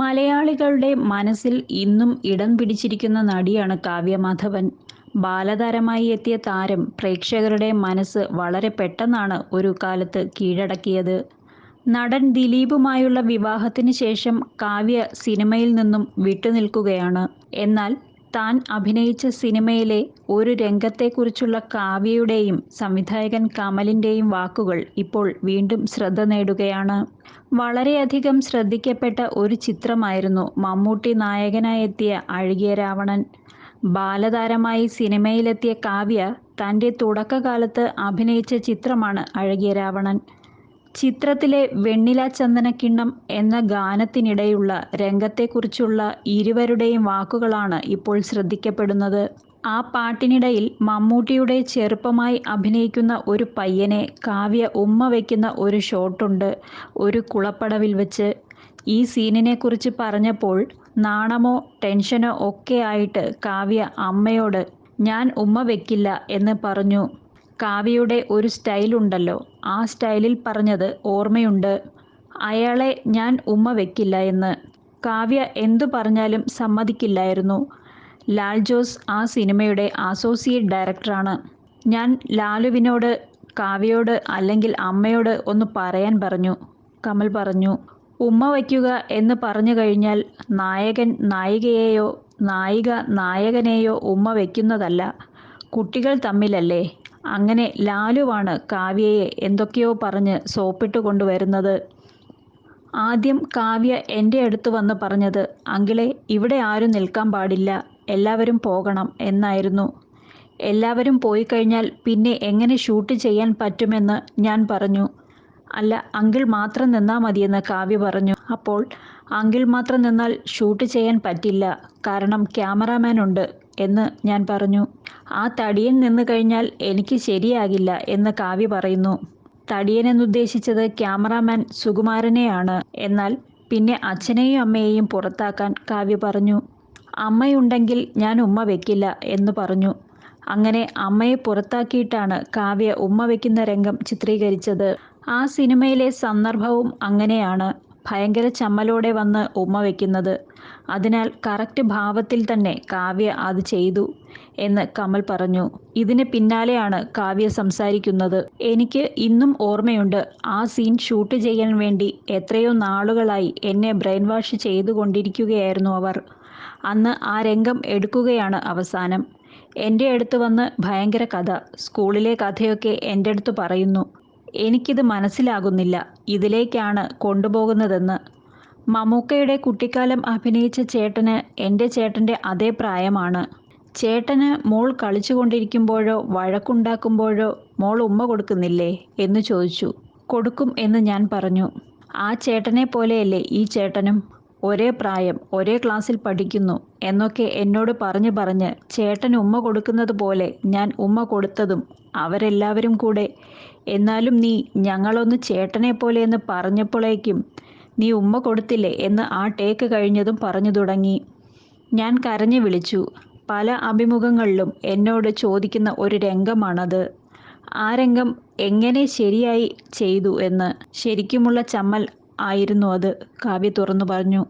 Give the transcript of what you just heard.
മലയാളികളുടെ മനസ്സിൽ ഇന്നും ഇടം പിടിച്ചിരിക്കുന്ന നടിയാണ് കാവ്യമാധവൻ. ബാലതാരമായി എത്തിയ താരം പ്രേക്ഷകരുടെ മനസ്സ് വളരെ പെട്ടെന്നാണ് ഒരു കാലത്ത് കീഴടക്കിയത്. നടൻ ദിലീപുമായുള്ള വിവാഹത്തിന് ശേഷം കാവ്യ സിനിമയിൽ നിന്നും വിട്ടുനിൽക്കുകയാണ്. എന്നാൽ താൻ അഭിനയിച്ച സിനിമയിലെ ഒരു രംഗത്തെക്കുറിച്ചുള്ള കാവ്യയുടെയും സംവിധായകൻ കമലിന്റെയും വാക്കുകൾ ഇപ്പോൾ വീണ്ടും ശ്രദ്ധ നേടുകയാണ്. വളരെയധികം ശ്രദ്ധിക്കപ്പെട്ട ഒരു ചിത്രമായിരുന്നു മമ്മൂട്ടി നായകനായെത്തിയ അഴുകിയ രാവണൻ. ബാലതാരമായി സിനിമയിലെത്തിയ കാവ്യ തന്റെ തുടക്കകാലത്ത് അഭിനയിച്ച ചിത്രമാണ് അഴകിയ രാവണൻ. ചിത്രത്തിലെ വെണ്ണില ചന്ദനക്കിണ്ണം എന്ന ഗാനത്തിനിടെയുള്ള രംഗത്തെക്കുറിച്ചുള്ള ഇരുവരുടെയും വാക്കുകളാണ് ഇപ്പോൾ ശ്രദ്ധിക്കപ്പെടുന്നത്. ആ പാട്ടിനിടയിൽ മമ്മൂട്ടിയുടെ ചെറുപ്പമായി അഭിനയിക്കുന്ന ഒരു പയ്യനെ കാവ്യ ഉമ്മ വയ്ക്കുന്ന ഒരു ഷോട്ടുണ്ട് ഒരു കുളപ്പടവിൽ വെച്ച്. ഈ സീനിനെക്കുറിച്ച് പറഞ്ഞപ്പോൾ നാണമോ ടെൻഷനോ ഒക്കെ ആയിട്ട് കാവ്യ അമ്മയോട് ഞാൻ ഉമ്മ വെക്കില്ല എന്ന് പറഞ്ഞു. കാവ്യയുടെ ഒരു സ്റ്റൈലുണ്ടല്ലോ. ആ സ്റ്റൈലിൽ പറഞ്ഞത് ഓർമ്മയുണ്ട്. അയാളെ ഞാൻ ഉമ്മ വെക്കില്ല എന്ന്. കാവ്യ എന്തു പറഞ്ഞാലും സമ്മതിക്കില്ലായിരുന്നു. ലാൽ ജോസ് ആ സിനിമയുടെ അസോസിയേറ്റ് ഡയറക്ടറാണ്. ഞാൻ ലാലുവിനോട് കാവ്യയോട് അല്ലെങ്കിൽ അമ്മയോട് ഒന്ന് പറയാൻ പറഞ്ഞു. കമൽ പറഞ്ഞു ഉമ്മ വയ്ക്കുക എന്ന് പറഞ്ഞു കഴിഞ്ഞാൽ നായകൻ നായികയെയോ നായിക നായകനെയോ ഉമ്മ വയ്ക്കുന്നതല്ല കുട്ടികൾ തമ്മിലല്ലേ? അങ്ങനെ ലാലുവാണ് കാവ്യയെ എന്തൊക്കെയോ പറഞ്ഞ് സോപ്പിട്ട് കൊണ്ടുവരുന്നത്. ആദ്യം കാവ്യ എന്റെ അടുത്ത് വന്ന് പറഞ്ഞത് അങ്കിളെ ഇവിടെ ആരും നിൽക്കാൻ പാടില്ല എല്ലാവരും പോകണം എന്നായിരുന്നു. എല്ലാവരും പോയി കഴിഞ്ഞാൽ പിന്നെ എങ്ങനെ ഷൂട്ട് ചെയ്യാൻ പറ്റുമെന്ന് ഞാൻ പറഞ്ഞു. അല്ല അങ്കിൾ മാത്രം നിന്നാൽ മതിയെന്ന് കാവ്യ പറഞ്ഞു. അപ്പോൾ അങ്കിൾ മാത്രം നിന്നാൽ ഷൂട്ട് ചെയ്യാൻ പറ്റില്ല. കാരണം ക്യാമറാമാൻ ഉണ്ട്. എന്ന് ഞാൻ പറഞ്ഞു. ആ തടിയൻ നിന്ന് കഴിഞ്ഞാൽ എനിക്ക് ശരിയാകില്ല എന്ന് കാവ്യ പറയുന്നു. തടിയൻ എന്നുദ്ദേശിച്ചത് ക്യാമറാമാൻ സുകുമാരനെയാണ്. എന്നാൽ പിന്നെ അച്ഛനെയും അമ്മയെയും പുറത്താക്കാൻ കാവ്യ പറഞ്ഞു. അമ്മയുണ്ടെങ്കിൽ ഞാൻ ഉമ്മ വെക്കില്ല എന്ന് പറഞ്ഞു. അങ്ങനെ അമ്മയെ പുറത്താക്കിയിട്ടാണ് കാവ്യ ഉമ്മ വെക്കുന്ന രംഗം ചിത്രീകരിച്ചത്. ആ സിനിമയിലെ സന്ദർഭവും അങ്ങനെയാണ്. ഭയങ്കര ചമ്മലോടെ വന്ന് ഉമ്മ വെക്കുന്നത്. അതിനാൽ കറക്റ്റ് ഭാവത്തിൽ തന്നെ കാവ്യ അത് ചെയ്തു എന്ന് കമൽ പറഞ്ഞു. ഇതിന് പിന്നാലെയാണ് കാവ്യ സംസാരിക്കുന്നത്. എനിക്ക് ഇന്നും ഓർമ്മയുണ്ട് ആ സീൻ ഷൂട്ട് ചെയ്യാൻ വേണ്ടി എത്രയോ നാളുകളായി എന്നെ ബ്രെയിൻ വാഷ് ചെയ്തുകൊണ്ടിരിക്കുകയായിരുന്നു അവർ. അന്ന് ആ രംഗം എടുക്കുകയാണ് അവസാനം. എന്റെ അടുത്ത് വന്ന് ഭയങ്കര കഥ. സ്കൂളിലെ കഥയൊക്കെ എന്റെ അടുത്ത് പറയുന്നു. എനിക്കിത് മനസ്സിലാകുന്നില്ല. ഇതിലേക്കാണ് കൊണ്ടുപോകുന്നതെന്ന്. മമ്മൂക്കയുടെ കുട്ടിക്കാലം അഭിനയിച്ച ചേട്ടന് എന്റെ ചേട്ടന്റെ അതേ പ്രായമാണ്. ചേട്ടന് മോൾ കളിച്ചുകൊണ്ടിരിക്കുമ്പോഴോ വഴക്കുണ്ടാക്കുമ്പോഴോ മോൾ ഉമ്മ കൊടുക്കുന്നില്ലേ എന്ന് ചോദിച്ചു. കൊടുക്കും എന്ന് ഞാൻ പറഞ്ഞു. ആ ചേട്ടനെ പോലെയല്ലേ ഈ ചേട്ടനും? ഒരേ പ്രായം ഒരേ ക്ലാസ്സിൽ പഠിക്കുന്നു എന്നൊക്കെ എന്നോട് പറഞ്ഞു പറഞ്ഞ് ചേട്ടൻ ഉമ്മ കൊടുക്കുന്നത് പോലെ ഞാൻ ഉമ്മ കൊടുത്തതും അവരെല്ലാവരും കൂടെ എന്നാലും നീ ഞങ്ങളൊന്ന് ചേട്ടനെ പോലെ എന്ന് പറഞ്ഞപ്പോഴേക്കും നീ ഉമ്മ കൊടുത്തില്ലേ എന്ന് ആ ടേക്ക് കഴിഞ്ഞതും പറഞ്ഞു തുടങ്ങി. ഞാൻ കരഞ്ഞു വിളിച്ചു. പല അഭിമുഖങ്ങളിലും എന്നോട് ചോദിക്കുന്ന ഒരു രംഗമാണത്. ആ രംഗം എങ്ങനെ ശരിയായി ചെയ്തു എന്ന് ശരിക്കുമുള്ള ചമ്മൽ ആയിരുന്നു അത്. കാവ്യ തുറന്നു പറഞ്ഞു.